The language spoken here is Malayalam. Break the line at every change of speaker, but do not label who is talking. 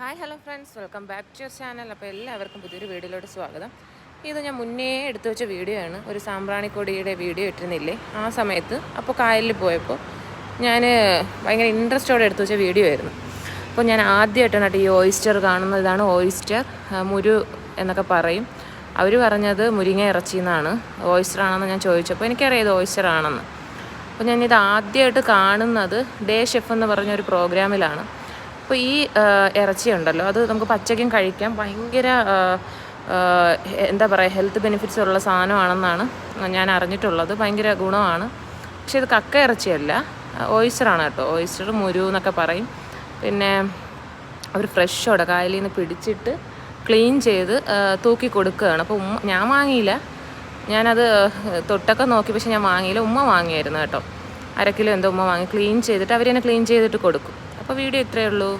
Hi hello friends welcome back to your channel അപ്പോൾ എല്ലാവർക്കും പുതിയൊരു വീഡിയോയിലോട്ട് സ്വാഗതം. ഇത് ഞാൻ മുന്നേ എടുത്തു വെച്ച വീഡിയോ ആണ് ഒരു സാമ്പ്രാണിക്കൊടിയുടെ വീഡിയോ ഇട്ടിരുന്നില്ലേ? ആ സമയത്ത് അപ്പോൾ കായലിൽ പോയപ്പോൾ ഞാൻ ഭയങ്കര ഇൻട്രസ്റ്റോടെ എടുത്തു വെച്ച വീഡിയോ ആയിരുന്നു. അപ്പോൾ ഞാൻ ആദ്യമായിട്ടാണ് ഈ ഓയിസ്റ്റർ കാണുന്നത്. ഇതാണ് ഓയിസ്റ്റർ മുരു എന്നൊക്കെ പറയും. അവർ പറഞ്ഞത് മുരിങ്ങ ഇറച്ചി എന്നാണ് ഓയിസ്റ്റർ ആണെന്ന് ഞാൻ ചോദിച്ചപ്പോൾ എനിക്കറിയാം ഇത് ഓയിസ്റ്റർ ആണെന്ന്. അപ്പോൾ ഞാനിത് ആദ്യമായിട്ട് കാണുന്നത് ഡേ ഷെഫ് എന്ന് പറഞ്ഞൊരു പ്രോഗ്രാമിലാണ് അപ്പോൾ ഈ ഇറച്ചി ഉണ്ടല്ലോ അത് നമുക്ക് പച്ചക്കും കഴിക്കാം. ഭയങ്കര എന്താ പറയുക ഹെൽത്ത് ബെനിഫിറ്റ്സ് ഉള്ള സാധനമാണെന്നാണ് ഞാൻ അറിഞ്ഞിട്ടുള്ളത്. ഭയങ്കര ഗുണമാണ്. പക്ഷേ ഇത് കക്ക ഇറച്ചിയല്ല. ഓയിസ്റ്ററാണ് കേട്ടോ. ഓയിസ്റ്റർ മുരു എന്നൊക്കെ പറയും. പിന്നെ അവർ ഫ്രഷോടെ കായലിൽ നിന്ന് പിടിച്ചിട്ട് ക്ലീൻ ചെയ്ത് തൂക്കി കൊടുക്കുകയാണ്. അപ്പോൾ ഉമ്മ ഞാൻ വാങ്ങിയില്ല. ഞാനത് തൊട്ടൊക്കെ നോക്കി പക്ഷെ ഞാൻ വാങ്ങിയില്ല. ഉമ്മ വാങ്ങിയായിരുന്നു കേട്ടോ. അര കിലോ എന്തോ ഉമ്മ വാങ്ങി. ക്ലീൻ ചെയ്തിട്ട് അവർ തന്നെ ക്ലീൻ ചെയ്തിട്ട് കൊടുക്കും. അപ്പോൾ വീഡിയോ ഇത്രയേ ഉള്ളൂ.